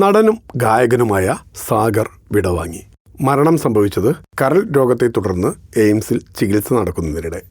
നടനും ഗായകനുമായ സാഗർ വിടവാങ്ങി. മരണം സംഭവിച്ചത് കരൾ രോഗത്തെ തുടർന്ന് എയിംസിൽ ചികിത്സ നടക്കുന്നതിനിടെ.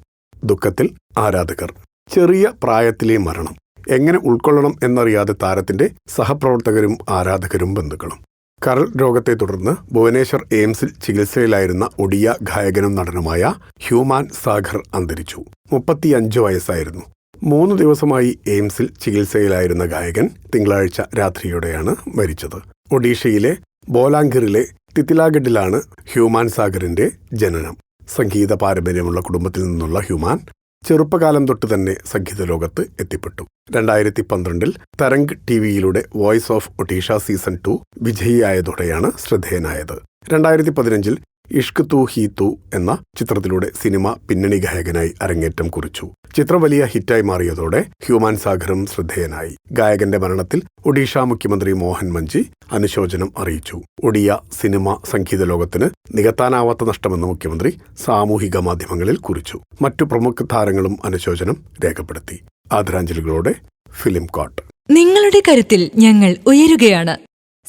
ദുഃഖത്തിൽ ആരാധകർ. ചെറിയ പ്രായത്തിലെ മരണം. എങ്ങനെ ഉൾക്കൊള്ളണം എന്നറിയാതെ താരത്തിന്റെ സഹപ്രവർത്തകരും ആരാധകരും ബന്ധുക്കളും. കരൾ രോഗത്തെ തുടർന്ന് ഭുവനേശ്വർ എയിംസിൽ ചികിത്സയിലായിരുന്ന ഒഡിയ ഗായകനും നടനുമായ ഹ്യൂമാൻ സാഗർ അന്തരിച്ചു. മുപ്പത്തിയഞ്ച് വയസ്സായിരുന്നു. മൂന്ന് ദിവസമായി എയിംസിൽ ചികിത്സയിലായിരുന്ന ഗായകൻ തിങ്കളാഴ്ച രാത്രിയോടെയാണ് മരിച്ചത്. ഒഡീഷയിലെ ബോലാംഗിറിലെ തിത്തിലാഗഡിലാണ് ഹ്യൂമാൻ സാഗറിന്റെ ജനനം. സംഗീത പാരമ്പര്യമുള്ള കുടുംബത്തിൽ നിന്നുള്ള ഹ്യൂമാൻ ചെറുപ്പകാലം തൊട്ട് തന്നെ സംഗീത ലോകത്ത് എത്തിപ്പെട്ടു. രണ്ടായിരത്തി പന്ത്രണ്ടിൽ Tarang T വിയിലൂടെ voice of Odisha season two വിജയിയായതോടെയാണ് ശ്രദ്ധേയനായത്. രണ്ടായിരത്തി പതിനഞ്ചിൽ ഇഷ്ക് തൂ ഹി തൂ എന്ന ചിത്രത്തിലൂടെ സിനിമ പിന്നണി ഗായകനായി അരങ്ങേറ്റം കുറിച്ചു. ചിത്രം വലിയ ഹിറ്റായി മാറിയതോടെ ഹ്യൂമാൻ സാഗറും ശ്രദ്ധേയനായി. ഗായകന്റെ മരണത്തിൽ ഒഡീഷ മുഖ്യമന്ത്രി മോഹൻ മഞ്ജി അനുശോചനം അറിയിച്ചു. ഒഡിയ സിനിമ സംഗീത ലോകത്തിന് നികത്താനാവാത്ത നഷ്ടമെന്ന് മുഖ്യമന്ത്രി സാമൂഹിക മാധ്യമങ്ങളിൽ കുറിച്ചു. മറ്റു പ്രമുഖ താരങ്ങളും അനുശോചനം രേഖപ്പെടുത്തി. ആദരാഞ്ജലികളോടെ ഫിലിം കോട്ട്. നിങ്ങളുടെ കരുത്തിൽ ഞങ്ങൾ ഉയരുകയാണ്.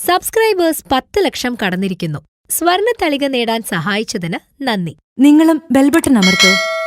സബ്സ്ക്രൈബേഴ്സ് പത്ത് ലക്ഷം കടന്നിരിക്കുന്നു. സ്വർണ തളിക നേടാൻ സഹായിച്ചതിന് നന്ദി. നിങ്ങളും ബെൽബട്ടൺ അമർത്തോ.